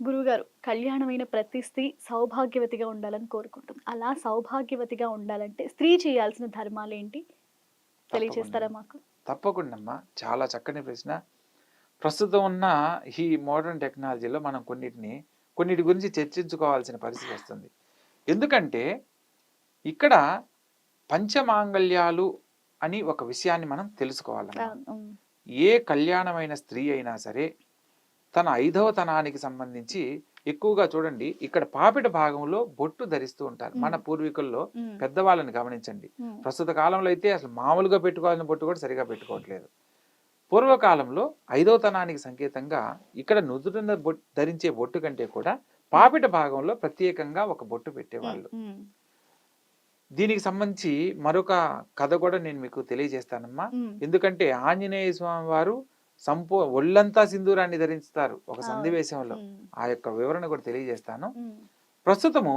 గురువుగారు కళ్యాణమైన ప్రతి స్త్రీ సౌభాగ్యవతిగా ఉండాలని కోరుకుంటుంది అలా సౌభాగ్యవతిగా ఉండాలంటే స్త్రీ చేయాల్సిన ధర్మాలు ఏంటి తెలియజేస్తారా మాకు? తప్పకుండా అమ్మా చాలా చక్కని ప్రశ్న. ప్రస్తుతం ఉన్న ఈ మోడర్న్ టెక్నాలజీలో మనం కొన్నిటిని కొన్నిటి గురించి చర్చించుకోవాల్సిన పరిస్థితి వస్తుంది. ఎందుకంటే ఇక్కడ పంచమాంగళ్యాలు అని ఒక విషయాన్ని మనం ఉమ్, ఏ కళ్యాణమైన స్త్రీ అయినా సరే తన ఐదవ తనానికి సంబంధించి ఎక్కువగా చూడండి ఇక్కడ పాపిట భాగంలో బొట్టు ధరిస్తూ ఉంటారు. మన. పూర్వీకుల్లో పెద్దవాళ్ళని గమనించండి. ప్రస్తుత కాలంలో అయితే అసలు మామూలుగా పెట్టుకోవాల్సిన బొట్టు కూడా సరిగా పెట్టుకోవట్లేదు. పూర్వకాలంలో ఐదవ తనానికి సంకేతంగా ఇక్కడ నుదుటిన బొట్టు ధరించే బొట్టు కంటే కూడా పాపిట భాగంలో ప్రత్యేకంగా ఒక బొట్టు పెట్టేవాళ్ళు. దీనికి సంబంధించి మరొక కథ కూడా నేను మీకు తెలియజేస్తానమ్మా. ఎందుకంటే ఆంజనేయ స్వామి వారు సంపూ ఒళ్ళంతా సింధూరాన్ని ధరిస్తారు ఒక. సన్నివేశంలో. ఆ యొక్క వివరణ కూడా తెలియజేస్తాను. ప్రస్తుతము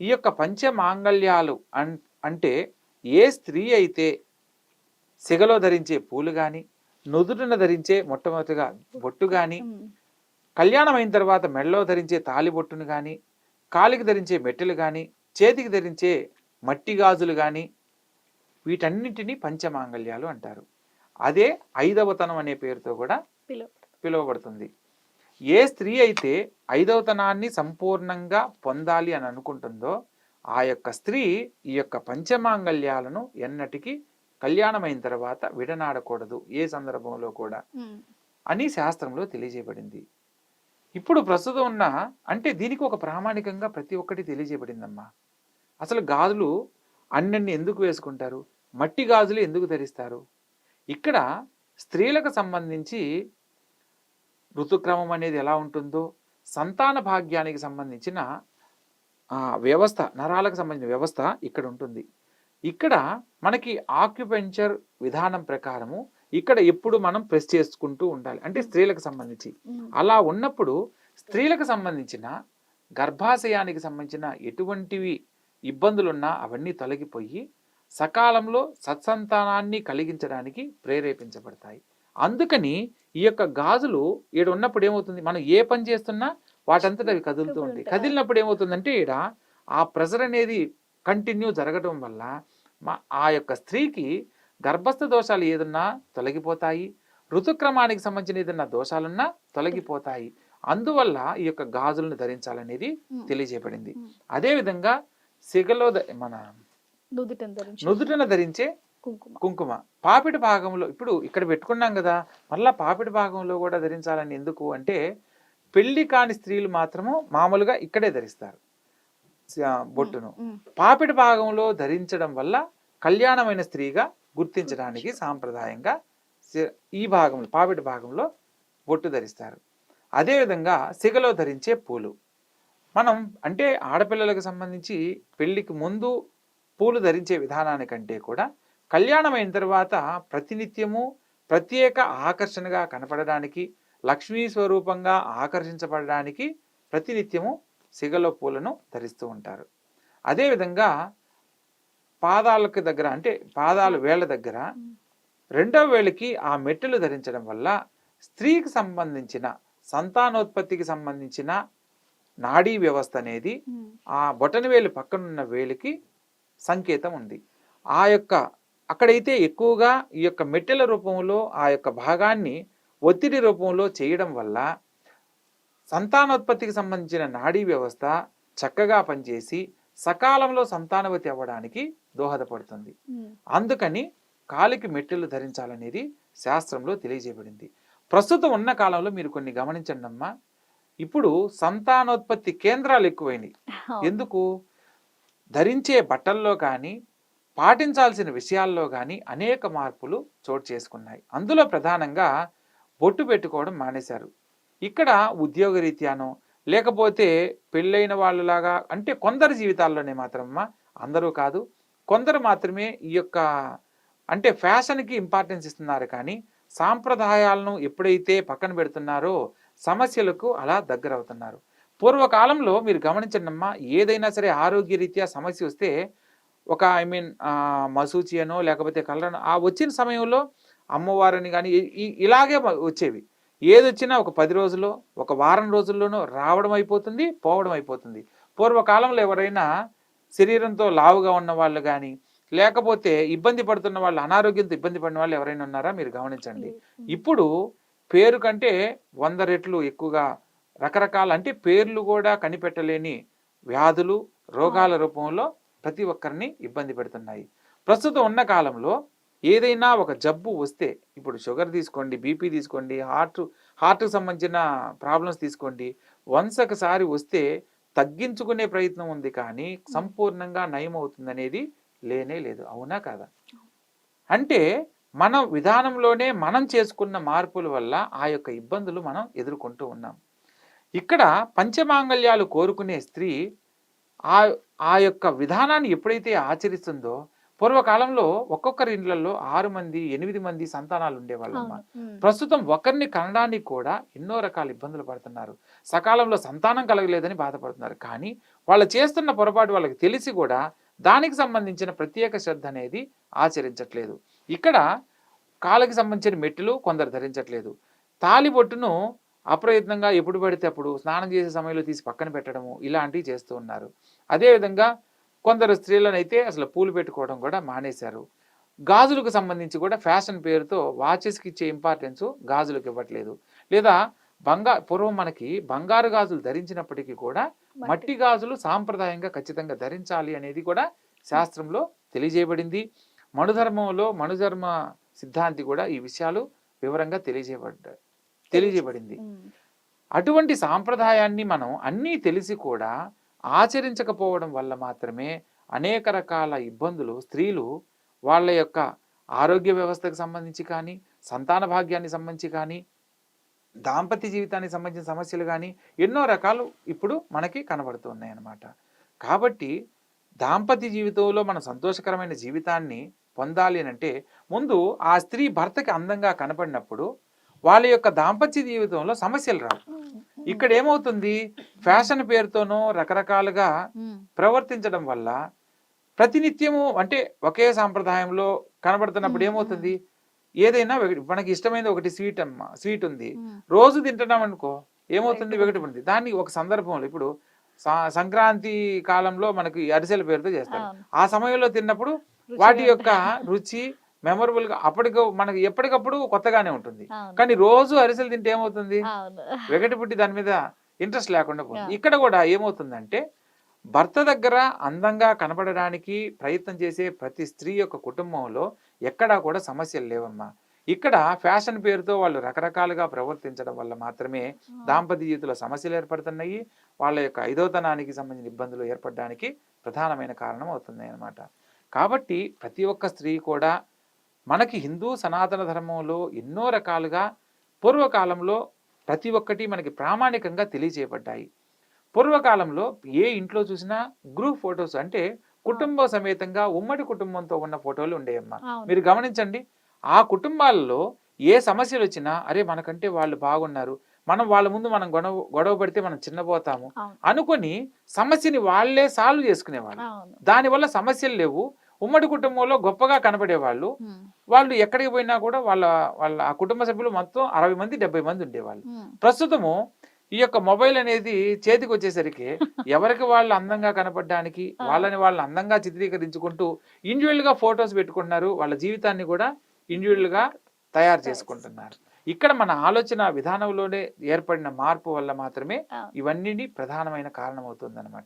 ఈ యొక్క పంచమాంగళ్యాలు అన్ అంటే ఏ స్త్రీ అయితే సిగలో ధరించే పూలు కానీ నుదుటిన ధరించే మొట్టమొదటిగా బొట్టు కానీ కళ్యాణం అయిన తర్వాత మెడలో ధరించే తాలి బొట్టును కానీ కాలికి ధరించే మెట్టెలు కానీ చేతికి ధరించే మట్టి గాజులు కానీ వీటన్నిటిని పంచమాంగళ్యాలు అంటారు. అదే ఐదవతనం అనే పేరుతో కూడా పిలువ పిలువబడుతుంది. ఏ స్త్రీ అయితే ఐదవతనాన్ని సంపూర్ణంగా పొందాలి అని అనుకుంటుందో ఆ యొక్క స్త్రీ ఈ యొక్క పంచమాంగళ్యాలను ఎన్నటికీ కళ్యాణమైన తర్వాత విడనాడకూడదు ఏ సందర్భంలో కూడా అని శాస్త్రంలో తెలియజేయబడింది. ఇప్పుడు ప్రస్తుతం ఉన్న అంటే దీనికి ఒక ప్రామాణికంగా ప్రతి ఒక్కటి తెలియజేయబడిందమ్మా. అసలు గాజులు అన్నన్ని ఎందుకు వేసుకుంటారు? మట్టి గాజులు ఎందుకు ధరిస్తారు? ఇక్కడ స్త్రీలకు సంబంధించి ఋతుక్రమం అనేది ఎలా ఉంటుందో సంతాన భాగ్యానికి సంబంధించిన వ్యవస్థ నరాలకు సంబంధించిన వ్యవస్థ ఇక్కడ ఉంటుంది. ఇక్కడ మనకి ఆక్యుపెంచర్ విధానం ప్రకారము ఇక్కడ ఎప్పుడు మనం ప్రెస్ చేసుకుంటూ ఉండాలి. అంటే స్త్రీలకు సంబంధించి. అలా ఉన్నప్పుడు స్త్రీలకు సంబంధించిన గర్భాశయానికి సంబంధించిన ఎటువంటివి ఇబ్బందులున్నా అవన్నీ తొలగిపోయి సకాలంలో సత్సంతానాన్ని కలిగించడానికి ప్రేరేపించబడతాయి. అందుకని ఈ యొక్క గాజులు ఈడ ఉన్నప్పుడు ఏమవుతుంది? మనం ఏ పని చేస్తున్నా వాటంతట అవి కదులుతూ ఉంటాయి. కదిలినప్పుడు ఏమవుతుందంటే ఈడ ఆ ప్రెజర్ అనేది కంటిన్యూ జరగడం వల్ల మా ఆ యొక్క స్త్రీకి గర్భస్థ దోషాలు ఏదన్నా తొలగిపోతాయి. ఋతుక్రమానికి సంబంధించిన ఏదన్నా దోషాలున్నా తొలగిపోతాయి. అందువల్ల ఈ యొక్క గాజులను ధరించాలనేది తెలియజేయబడింది. అదేవిధంగా సిగలో మన నుదుటను ధరించి. నుదుటన ధరించే కుంకుమ. కుంకుమ. పాపిడి భాగంలో ఇప్పుడు ఇక్కడ పెట్టుకున్నాం కదా మళ్ళా పాపిడి భాగంలో కూడా ధరించాలని ఎందుకు అంటే పెళ్ళి కాని స్త్రీలు మాత్రము మామూలుగా ఇక్కడే ధరిస్తారు. బొట్టును. పాపిడి భాగంలో ధరించడం వల్ల కళ్యాణమైన స్త్రీగా గుర్తించడానికి సాంప్రదాయంగా ఈ భాగంలో పాపిడి భాగంలో బొట్టు ధరిస్తారు. అదేవిధంగా సిగలో ధరించే పూలు. మనం అంటే ఆడపిల్లలకు సంబంధించి పెళ్ళికి ముందు పూలు ధరించే విధానానికంటే కూడా కళ్యాణం అయిన తర్వాత ప్రతినిత్యము ప్రత్యేక ఆకర్షణగా కనపడడానికి లక్ష్మీ స్వరూపంగా ఆకర్షించబడడానికి ప్రతినిత్యము సిగలో పూలను ధరిస్తూ ఉంటారు. అదేవిధంగా పాదాలకు దగ్గర అంటే పాదాలు వేళ్ళ దగ్గర రెండవ వేళకి ఆ మెట్టెలు ధరించడం వల్ల స్త్రీకి సంబంధించిన సంతానోత్పత్తికి సంబంధించిన నాడీ వ్యవస్థ అనేది ఆ బొటన వేలు పక్కనున్న వేలికి సంకేతం ఉంది ఆ యొక్క అక్కడైతే ఎక్కువగా ఈ యొక్క మెట్టెల రూపంలో ఆ యొక్క భాగాన్ని ఒత్తిడి రూపంలో చేయడం వల్ల సంతానోత్పత్తికి సంబంధించిన నాడీ వ్యవస్థ చక్కగా పనిచేసి సకాలంలో సంతానవతి అవ్వడానికి దోహదపడుతుంది. అందుకని కాలికి మెట్టెలు ధరించాలనేది శాస్త్రంలో తెలియజేయబడింది. ప్రస్తుతం ఉన్న కాలంలో మీరు కొన్ని గమనించండి అమ్మా ఇప్పుడు సంతానోత్పత్తి కేంద్రాలు ఎక్కువైనాయి. ఎందుకు? ధరించే బట్టల్లో కానీ పాటించాల్సిన విషయాల్లో కానీ అనేక మార్పులు చోటు చేసుకున్నాయి. అందులో ప్రధానంగా బొట్టు పెట్టుకోవడం మానేశారు. ఇక్కడ ఉద్యోగరీత్యానో లేకపోతే పెళ్ళైన వాళ్ళలాగా అంటే కొందరు జీవితాల్లోనే మాత్రమ్మా అందరూ కాదు. కొందరు మాత్రమే ఈ యొక్క అంటే ఫ్యాషన్కి ఇంపార్టెన్స్ ఇస్తున్నారు కానీ సాంప్రదాయాలను ఎప్పుడైతే పక్కన పెడుతున్నారో సమస్యలకు అలా దగ్గర అవుతున్నారు పూర్వకాలంలో మీరు గమనించండి అమ్మా ఏదైనా సరే ఆరోగ్యరీత్యా సమస్య వస్తే ఒక ఐ మీన్ మసూచి అనో లేకపోతే కలరనో ఆ వచ్చిన సమయంలో అమ్మవారిని కానీ ఇలాగే వచ్చేవి. ఏదొచ్చినా ఒక పది రోజుల్లో ఒక వారం రోజుల్లోనో రావడం అయిపోతుంది పోవడం అయిపోతుంది. పూర్వకాలంలో ఎవరైనా శరీరంతో లావుగా ఉన్న వాళ్ళు కానీ లేకపోతే ఇబ్బంది పడుతున్న వాళ్ళు అనారోగ్యంతో ఇబ్బంది పడిన వాళ్ళు ఎవరైనా ఉన్నారా? మీరు గమనించండి. ఇప్పుడు పేరు కంటే వంద రెట్లు ఎక్కువగా రకరకాల అంటే పేర్లు కూడా కనిపెట్టలేని వ్యాధులు రోగాల రూపంలో ప్రతి ఒక్కరిని ఇబ్బంది పెడుతున్నాయి. ప్రస్తుతం ఉన్న కాలంలో ఏదైనా ఒక జబ్బు వస్తే ఇప్పుడు షుగర్ తీసుకోండి బీపీ తీసుకోండి హార్ట్ హార్ట్కి సంబంధించిన ప్రాబ్లమ్స్ తీసుకోండి వన్స్ ఒకసారి వస్తే తగ్గించుకునే ప్రయత్నం ఉంది కానీ సంపూర్ణంగా నయం అవుతుంది అనేది లేనే లేదు. అవునా కాదా? అంటే మన విధానంలోనే మనం చేసుకున్న మార్పుల వల్ల ఆ యొక్క ఇబ్బందులు మనం ఎదుర్కొంటూ ఉన్నాం. ఇక్కడ పంచమాంగళ్యాలు కోరుకునే స్త్రీ ఆ ఆ యొక్క విధానాన్ని ఎప్పుడైతే ఆచరిస్తుందో పూర్వకాలంలో ఒక్కొక్కరి ఇండ్లలో ఆరు మంది ఎనిమిది మంది సంతానాలు ఉండేవాళ్ళమ్మ ప్రస్తుతం ఒకరిని కనడానికి కూడా ఎన్నో రకాల ఇబ్బందులు పడుతున్నారు. సకాలంలో సంతానం కలగలేదని బాధపడుతున్నారు. కానీ వాళ్ళు చేస్తున్న పొరపాటు వాళ్ళకి తెలిసి కూడా దానికి సంబంధించిన ప్రత్యేక శ్రద్ధ అనేది ఆచరించట్లేదు. ఇక్కడ కాళ్ళకి సంబంధించిన మెట్టులు కొందరు ధరించట్లేదు. తాలిబొట్టును అప్రయత్నంగా ఎప్పుడు పడితే అప్పుడు స్నానం చేసే సమయంలో తీసి పక్కన పెట్టడము ఇలాంటివి చేస్తూ ఉన్నారు. అదేవిధంగా కొందరు స్త్రీలనైతే అసలు పూలు పెట్టుకోవడం కూడా మానేశారు. గాజులకు సంబంధించి కూడా ఫ్యాషన్ పేరుతో వాచెస్కి ఇచ్చే ఇంపార్టెన్స్ గాజులకు ఇవ్వట్లేదు. లేదా బంగా పూర్వం మనకి బంగారు గాజులు ధరించినప్పటికీ కూడా మట్టి. గాజులు సాంప్రదాయంగా ఖచ్చితంగా ధరించాలి అనేది కూడా శాస్త్రంలో తెలియజేయబడింది. మనుధర్మంలో మనుధర్మ సిద్ధాంతి కూడా ఈ విషయాలు వివరంగా తెలియజేయబడ్డాయి తెలియజేయబడింది. అటువంటి సాంప్రదాయాన్ని మనం అన్నీ తెలిసి కూడా ఆచరించకపోవడం వల్ల మాత్రమే అనేక రకాల ఇబ్బందులు స్త్రీలు వాళ్ళ యొక్క ఆరోగ్య వ్యవస్థకు సంబంధించి కానీ సంతాన భాగ్యానికి సంబంధించి కానీ దాంపత్య జీవితానికి సంబంధించిన సమస్యలు కానీ ఎన్నో రకాలు ఇప్పుడు మనకి కనబడుతున్నాయి అన్నమాట. కాబట్టి దాంపత్య జీవితంలో మన సంతోషకరమైన జీవితాన్ని పొందాలి అంటే ముందు ఆ స్త్రీ భర్తకి అందంగా కనపడినప్పుడు వాళ్ళ యొక్క దాంపత్య జీవితంలో సమస్యలు రావు. ఇక్కడ ఏమవుతుంది? ఫ్యాషన్ పేరుతోనో రకరకాలుగా ప్రవర్తించడం వల్ల ప్రతినిత్యము అంటే ఒకే సాంప్రదాయంలో కనబడుతున్నప్పుడు. ఏమవుతుంది? ఏదైనా మనకి ఇష్టమైనది ఒకటి స్వీట్ అమ్మ స్వీట్ ఉంది. రోజు తింటున్నాం అనుకో ఏమవుతుంది? పడుతుంది దాన్ని ఒక సందర్భంలో ఇప్పుడు సంక్రాంతి కాలంలో మనకి అరిసెల పేరుతో చేస్తారు. ఆ సమయంలో తిన్నప్పుడు వాటి యొక్క రుచి మెమొరబుల్గా అప్పటికి మనకి ఎప్పటికప్పుడు కొత్తగానే ఉంటుంది. కానీ రోజు అరిసెలు తింటే ఏమవుతుంది? వెగటి పుట్టి దాని మీద ఇంట్రెస్ట్ లేకుండా పోతుంది. ఇక్కడ కూడా ఏమవుతుందంటే భర్త దగ్గర అందంగా కనబడడానికి ప్రయత్నం చేసే ప్రతి స్త్రీ యొక్క కుటుంబంలో ఎక్కడా కూడా సమస్యలు లేవమ్మా. ఇక్కడ ఫ్యాషన్ పేరుతో వాళ్ళు రకరకాలుగా ప్రవర్తించడం వల్ల మాత్రమే దాంపత్య జీవితంలో సమస్యలు ఏర్పడుతున్నాయి. వాళ్ళ యొక్క ఐదోతనానికి సంబంధించిన ఇబ్బందులు ఏర్పడడానికి ప్రధానమైన కారణం అవుతుంది అన్నమాట కాబట్టి ప్రతి ఒక్క స్త్రీ కూడా మనకి హిందూ సనాతన ధర్మంలో ఎన్నో రకాలుగా పూర్వకాలంలో ప్రతి ఒక్కటి మనకి ప్రామాణికంగా తెలియజేయబడ్డాయి. పూర్వకాలంలో ఏ ఇంట్లో చూసినా గ్రూప్ ఫొటోస్ అంటే కుటుంబ సమేతంగా ఉమ్మడి కుటుంబంతో ఉన్న ఫోటోలు ఉండేయమ్మా. మీరు గమనించండి ఆ కుటుంబాలలో ఏ సమస్యలు వచ్చినా అరే మనకంటే వాళ్ళు బాగున్నారు మనం వాళ్ళ ముందు మనం గొడవ గొడవ పడితే మనం చిన్నపోతాము. అనుకొని సమస్యని వాళ్ళే సాల్వ్ చేసుకునేవాళ్ళు. దానివల్ల సమస్యలు లేవు ఉమ్మడి కుటుంబంలో గొప్పగా కనబడేవాళ్ళు. వాళ్ళు ఎక్కడికి పోయినా కూడా వాళ్ళ వాళ్ళ ఆ కుటుంబ సభ్యులు మొత్తం అరవై మంది డెబ్బై మంది ఉండేవాళ్ళు. ప్రస్తుతము ఈ యొక్క మొబైల్ అనేది చేతికి వచ్చేసరికి ఎవరికి వాళ్ళు అందంగా కనపడడానికి. వాళ్ళని వాళ్ళు అందంగా చిత్రీకరించుకుంటూ ఇండివిజువల్గా ఫొటోస్ పెట్టుకుంటున్నారు. వాళ్ళ జీవితాన్ని కూడా ఇండివిజువల్గా తయారు చేసుకుంటున్నారు. ఇక్కడ మన ఆలోచన విధానంలోనే ఏర్పడిన మార్పు వల్ల మాత్రమే. ఇవన్నీ ప్రధానమైన కారణం అవుతుంది అనమాట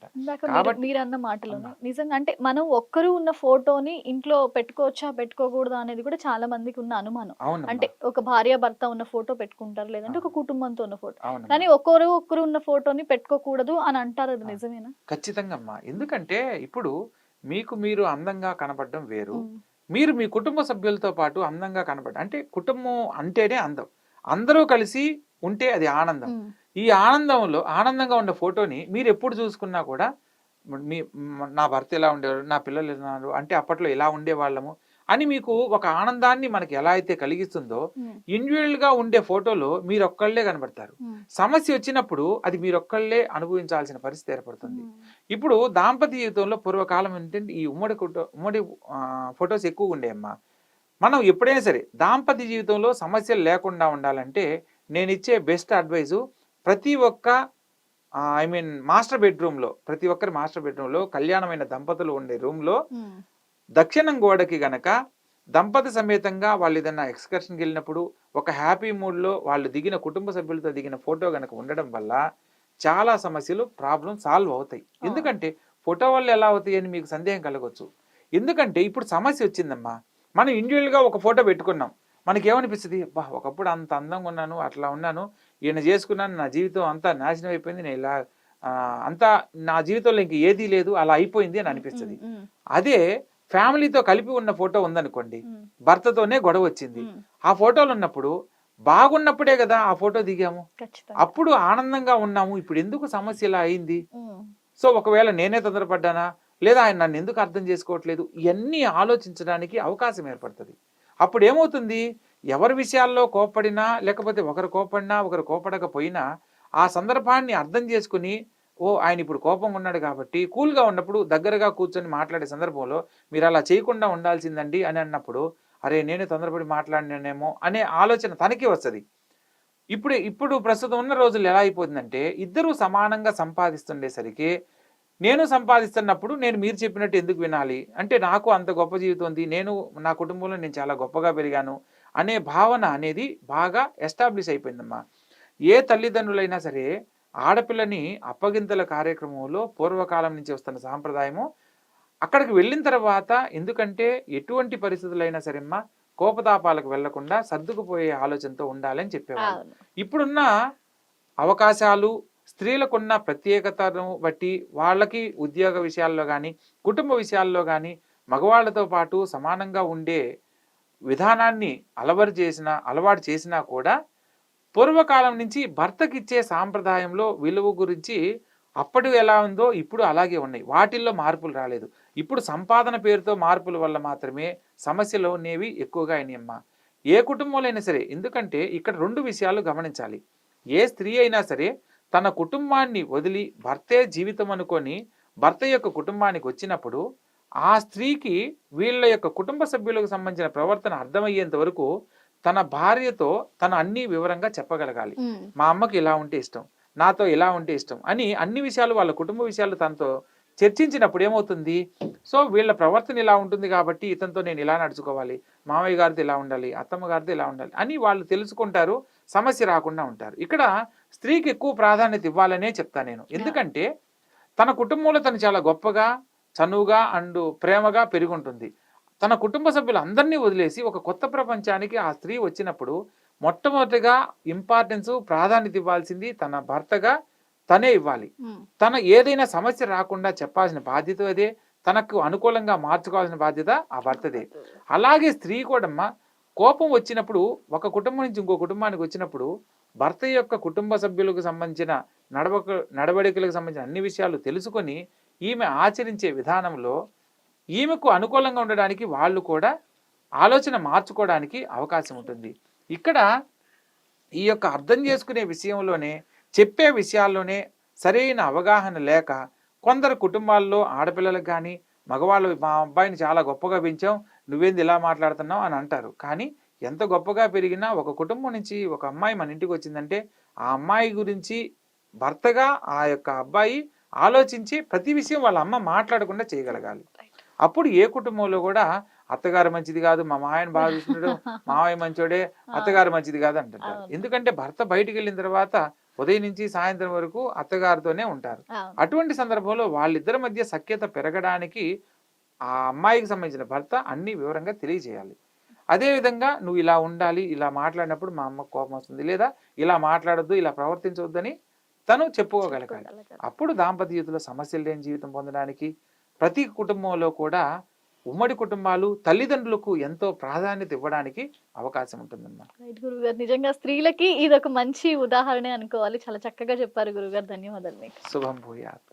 మీరు- అన్న మాటలు. నిజంగా అంటే మనం ఒక్కరు ఉన్న ఫోటోని ఇంట్లో పెట్టుకోవచ్చా పెట్టుకోకూడదా అనేది కూడా చాలా మందికి ఉన్న అనుమానం. అంటే ఒక భార్య భర్త ఉన్న ఫోటో పెట్టుకుంటారు లేదంటే ఒక కుటుంబంతో ఉన్న ఫోటో. కానీ ఒక్కరు ఒక్కరు ఉన్న ఫోటోని పెట్టుకోకూడదు అని అంటారు అది. నిజమేనా? ఖచ్చితంగా అమ్మా. ఎందుకంటే ఇప్పుడు మీకు మీరు అందంగా కనపడడం వేరు. మీరు మీ కుటుంబ సభ్యులతో పాటు అందంగా కనపడ అంటే కుటుంబం అంటేనే అందం. అందరూ కలిసి ఉంటే అది ఆనందం. ఈ ఆనందంలో ఆనందంగా ఉన్న ఫోటోని మీరు ఎప్పుడు చూసుకున్నా కూడా మీ నా భర్త ఎలా ఉండేవారు నా పిల్లలు ఎలా ఉన్నారు అంటే అప్పట్లో ఎలా ఉండేవాళ్ళము. అని మీకు ఒక ఆనందాన్ని మనకి ఎలా అయితే కలిగిస్తుందో. ఇండివిజువల్గా ఉండే ఫోటోలో మీరు ఒక్కళ్ళే కనబడతారు. సమస్య వచ్చినప్పుడు అది మీరు ఒక్కళ్ళే అనుభవించాల్సిన పరిస్థితి ఏర్పడుతుంది. ఇప్పుడు దాంపత్య జీవితంలో పూర్వకాలం ఏంటంటే ఈ ఉమ్మడి ఉమ్మడి ఫొటోస్ ఎక్కువగా ఉండేయమ్మా మనం ఎప్పుడైనా సరే దాంపత్య జీవితంలో సమస్యలు లేకుండా ఉండాలంటే నేను ఇచ్చే బెస్ట్ అడ్వైజు ప్రతి ఒక్క ఐ మీన్ మాస్టర్ బెడ్రూమ్లో ప్రతి ఒక్కరి మాస్టర్ బెడ్రూమ్లో కళ్యాణమైన దంపతులు ఉండే రూమ్లో దక్షిణం గోడకి గనక దంపతి సమేతంగా వాళ్ళు ఏదైనా ఎక్స్కర్షన్కి వెళ్ళినప్పుడు ఒక హ్యాపీ మూడ్లో వాళ్ళు దిగిన కుటుంబ సభ్యులతో దిగిన ఫోటో గనక ఉండడం వల్ల చాలా సమస్యలు ప్రాబ్లం సాల్వ్ అవుతాయి. ఎందుకంటే ఫోటో వల్ల ఎలా అవుతాయి అని మీకు సందేహం కలగవచ్చు ఎందుకంటే ఇప్పుడు సమస్య వచ్చిందమ్మా. మనం ఇండివిజువల్గా ఒక ఫోటో పెట్టుకున్నాం. మనకి ఏమనిపిస్తుంది అబ్బా ఒకప్పుడు అంత అందంగా ఉన్నాను అట్లా ఉన్నాను ఈయన చేసుకున్నాను నా జీవితం అంతా నాశనం అయిపోయింది నేను ఇలా అంతా నా జీవితంలో ఇంక ఏదీ లేదు అలా అయిపోయింది అని అనిపిస్తుంది. అదే ఫ్యామిలీతో కలిపి ఉన్న ఫోటో ఉందనుకోండి భర్తతోనే గొడవ వచ్చింది. ఆ ఫోటోలు ఉన్నప్పుడు బాగున్నప్పుడే కదా ఆ ఫోటో దిగాము. అప్పుడు ఆనందంగా ఉన్నాము. ఇప్పుడు ఎందుకు సమస్య ఇలా అయింది? సో ఒకవేళ నేనే తొందరపడ్డానా? లేదా ఆయన నన్ను ఎందుకు అర్థం చేసుకోవట్లేదు? ఇవన్నీ ఆలోచించడానికి అవకాశం ఏర్పడుతుంది. అప్పుడు ఏమవుతుంది? ఎవరి విషయాల్లో కోప్పడినా లేకపోతే ఒకరు కోపడినా ఒకరు కోపడకపోయినా ఆ సందర్భాన్ని అర్థం చేసుకుని ఓ ఆయన ఇప్పుడు కోపంగా ఉన్నాడు కాబట్టి కూల్గా ఉన్నప్పుడు దగ్గరగా కూర్చొని మాట్లాడే సందర్భంలో మీరు అలా చేయకుండా ఉండాల్సిందండి అని అన్నప్పుడు అరే నేను తొందరపడి మాట్లాడినానేమో అనే ఆలోచన తనకి వస్తుంది. ఇప్పుడు ఇప్పుడు ప్రస్తుతం ఉన్న రోజులు ఎలా అయిపోతుందంటే ఇద్దరూ సమానంగా సంపాదిస్తుండేసరికి నేను సంపాదిస్తున్నప్పుడు నేను మీరు చెప్పినట్టు ఎందుకు వినాలి? అంటే నాకు అంత గొప్ప జీవితం ఉంది నేను నా కుటుంబంలో నేను చాలా గొప్పగా పెరిగాను అనే భావన అనేది బాగా ఎస్టాబ్లిష్ అయిపోయిందమ్మా. ఏ తల్లిదండ్రులైనా సరే ఆడపిల్లని అప్పగింతల కార్యక్రమంలో పూర్వకాలం నుంచి వస్తున్న సాంప్రదాయము. అక్కడికి వెళ్ళిన తర్వాత ఎందుకంటే ఎటువంటి పరిస్థితులైనా సరేమ్మా కోపతాపాలకు వెళ్ళకుండా సర్దుకుపోయే ఆలోచనతో ఉండాలని చెప్పేవాళ్ళు. ఇప్పుడున్న అవకాశాలు స్త్రీలకున్న ప్రత్యేకతను బట్టి వాళ్ళకి ఉద్యోగ విషయాల్లో కానీ కుటుంబ విషయాల్లో కానీ మగవాళ్ళతో పాటు సమానంగా ఉండే విధానాన్ని అలవాటు చేసిన అలవాటు చేసినా కూడా పూర్వకాలం నుంచి భర్తకిచ్చే సాంప్రదాయంలో విలువ గురించి అప్పటి ఎలా ఉందో ఇప్పుడు అలాగే ఉన్నాయి. వాటిల్లో మార్పులు రాలేదు. ఇప్పుడు సంపాదన పేరుతో మార్పుల వల్ల మాత్రమే సమస్యలు అనేవి ఎక్కువగా అయినాయమ్మా. ఏ కుటుంబంలో అయినా సరే ఎందుకంటే ఇక్కడ రెండు విషయాలు గమనించాలి. ఏ స్త్రీ అయినా సరే తన కుటుంబాన్ని వదిలి భర్తే జీవితం అనుకొని భర్త యొక్క కుటుంబానికి వచ్చినప్పుడు ఆ స్త్రీకి వీళ్ళ యొక్క కుటుంబ సభ్యులకు సంబంధించిన ప్రవర్తన అర్థమయ్యేంత వరకు తన భార్యతో తను అన్ని వివరంగా చెప్పగలగాలి. మా అమ్మకి ఇలా ఉంటే ఇష్టం నాతో ఇలా ఉంటే ఇష్టం అని అన్ని విషయాలు వాళ్ళ కుటుంబ విషయాలు తనతో చర్చించినప్పుడు ఏమవుతుంది? సో వీళ్ళ ప్రవర్తన ఇలా ఉంటుంది కాబట్టి ఇతనితో నేను ఇలా నడుచుకోవాలి మామయ్య గారితో ఇలా ఉండాలి అత్తమ్మ గారితో ఇలా ఉండాలి అని వాళ్ళు తెలుసుకుంటారు సమస్య రాకుండా ఉంటారు. ఇక్కడ స్త్రీకి ఎక్కువ ప్రాధాన్యత ఇవ్వాలనే చెప్తా నేను. ఎందుకంటే తన కుటుంబంలో తను చాలా గొప్పగా చనువుగా అండ్ ప్రేమగా పెరుగుంటుంది తన కుటుంబ సభ్యులు అందరినీ వదిలేసి ఒక కొత్త ప్రపంచానికి ఆ స్త్రీ వచ్చినప్పుడు మొట్టమొదటిగా ఇంపార్టెన్స్ ప్రాధాన్యత ఇవ్వాల్సింది తన భర్తగా తనే ఇవ్వాలి. ఉమ్, తన ఏదైనా సమస్య రాకుండా చెప్పాల్సిన బాధ్యత అదే తనకు అనుకూలంగా మార్చుకోవాల్సిన బాధ్యత ఆ భర్తదే. అలాగే స్త్రీ కూడమ్మా కోపం వచ్చినప్పుడు ఒక కుటుంబం నుంచి ఇంకో కుటుంబానికి వచ్చినప్పుడు భర్త యొక్క కుటుంబ సభ్యులకు సంబంధించిన నడవక నడవడికలకు సంబంధించిన అన్ని విషయాలు తెలుసుకొని ఈమె ఆచరించే విధానంలో ఈమెకు అనుకూలంగా ఉండడానికి వాళ్ళు కూడా ఆలోచన మార్చుకోవడానికి అవకాశం ఉంటుంది. ఇక్కడ ఈ యొక్క అర్థం చేసుకునే విషయంలోనే చెప్పే విషయాల్లోనే సరైన అవగాహన లేక కొందరు కుటుంబాల్లో ఆడపిల్లలకు కానీ మగవాళ్ళు మా అబ్బాయిని చాలా గొప్పగా పెంచాం నువ్వేంది ఇలా మాట్లాడుతున్నావు అని అంటారు. కానీ ఎంత గొప్పగా పెరిగినా ఒక కుటుంబం నుంచి ఒక అమ్మాయి మన ఇంటికి వచ్చిందంటే ఆ అమ్మాయి గురించి భర్తగా ఆ యొక్క అబ్బాయి ఆలోచించి ప్రతి విషయం వాళ్ళ అమ్మ మాట్లాడకుండా చేయగలగాలి. అప్పుడు ఏ కుటుంబంలో కూడా అత్తగారు మంచిది కాదు మా మాయని బాగా చూస్తున్నాడు మావయ్య మంచోడే అత్తగారు మంచిది కాదు అంటుంటారు. ఎందుకంటే భర్త బయటికి వెళ్ళిన తర్వాత ఉదయం నుంచి సాయంత్రం వరకు అత్తగారితోనే ఉంటారు. అటువంటి సందర్భంలో వాళ్ళిద్దరి మధ్య సఖ్యత పెరగడానికి ఆ అమ్మాయికి సంబంధించిన భర్త అన్ని వివరంగా తెలియజేయాలి. అదేవిధంగా నువ్వు ఇలా ఉండాలి ఇలా మాట్లాడినప్పుడు మా అమ్మకు కోపం వస్తుంది లేదా ఇలా మాట్లాడొద్దు ఇలా ప్రవర్తించవద్దని తను చెప్పుకోగలగాలి. చెప్పుకోగలగాలి. అప్పుడు దాంపత్య జీవితంలో సమస్యలు లేని జీవితం పొందడానికి ప్రతి కుటుంబంలో కూడా ఉమ్మడి కుటుంబాలు తల్లిదండ్రులకు ఎంతో ప్రాధాన్యత ఇవ్వడానికి అవకాశం ఉంటుందన్నమాట. గురుగారు నిజంగా స్త్రీలకి ఇది ఒక మంచి ఉదాహరణ అనుకోవాలి. చాలా చక్కగా చెప్పారు గురుగారు. ధన్యవాదాలు మీకు. శుభం భూయాత్.